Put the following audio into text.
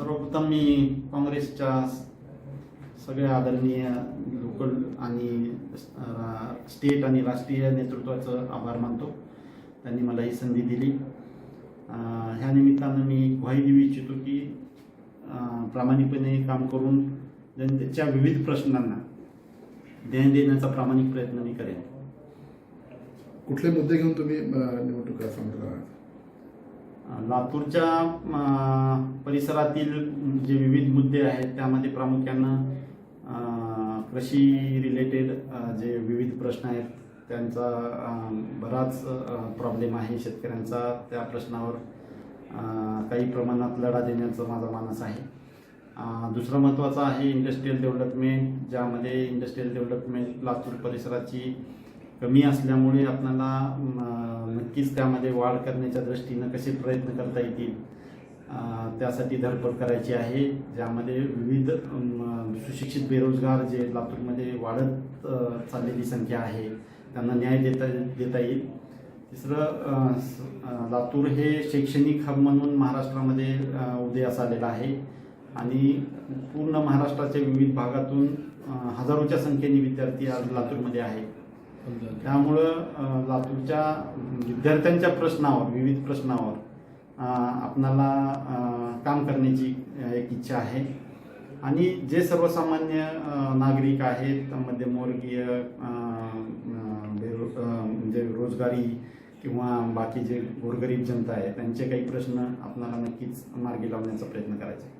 सर्वप्रथम मी काँग्रेसच्या सगळ्या आदरणीय लोकल आणि रा- स्टेट आणि राष्ट्रीय नेतृत्वाचं आभार मानतो. त्यांनी मला ही संधी दिली. ह्या निमित्तानं मी ग्वाही देऊ इच्छितो की प्रामाणिकपणे काम करून जनतेच्या विविध प्रश्नांना ध्यान देण्याचा प्रामाणिक प्रयत्न मी करेन. कुठले मुद्दे घेऊन तुम्ही निवडणुका सांगणार आहात? लातूरच्या परिसरातील जे विविध मुद्दे आहेत त्यामध्ये प्रामुख्यानं कृषी रिलेटेड जे विविध प्रश्न आहेत त्यांचा बराच प्रॉब्लेम आहे शेतकऱ्यांचा. त्या प्रश्नावर काही प्रमाणात लढा देण्याचं माझा मानस आहे. दुसरं महत्त्वाचं आहे इंडस्ट्रीयल डेव्हलपमेंट ज्यामध्ये इंडस्ट्रीयल डेव्हलपमेंट लातूर परिसराची कमी असल्यामुळे आपल्याला नक्कीच त्यामध्ये वाढ करण्याच्या दृष्टीनं कसे प्रयत्न करता येतील त्यासाठी धडपड करायची आहे. ज्यामध्ये विविध सुशिक्षित बेरोजगार जे लातूरमध्ये वाढत चाललेली संख्या आहे त्यांना न्याय देता देता येईल. तिसरं लातूर हे शैक्षणिक हब म्हणून महाराष्ट्रामध्ये उदयास आलेलं आहे. आणि पूर्ण महाराष्ट्राच्या विविध भागातून हजारोच्या संख्येने विद्यार्थी आज लातूरमध्ये आहेत. त्यामुळं लातूरच्या विद्यार्थ्यांच्या प्रश्नावर विविध प्रश्नावर आपणाला काम करण्याची एक इच्छा आहे. आणि जे सर्वसामान्य नागरिक आहेत मध्यमवर्गीय बेरो म्हणजे रोजगारी किंवा बाकी जे गोरगरीब जनता आहे त्यांचे काही प्रश्न आपणाला नक्कीच मार्गी लावण्याचा प्रयत्न करायचा आहे.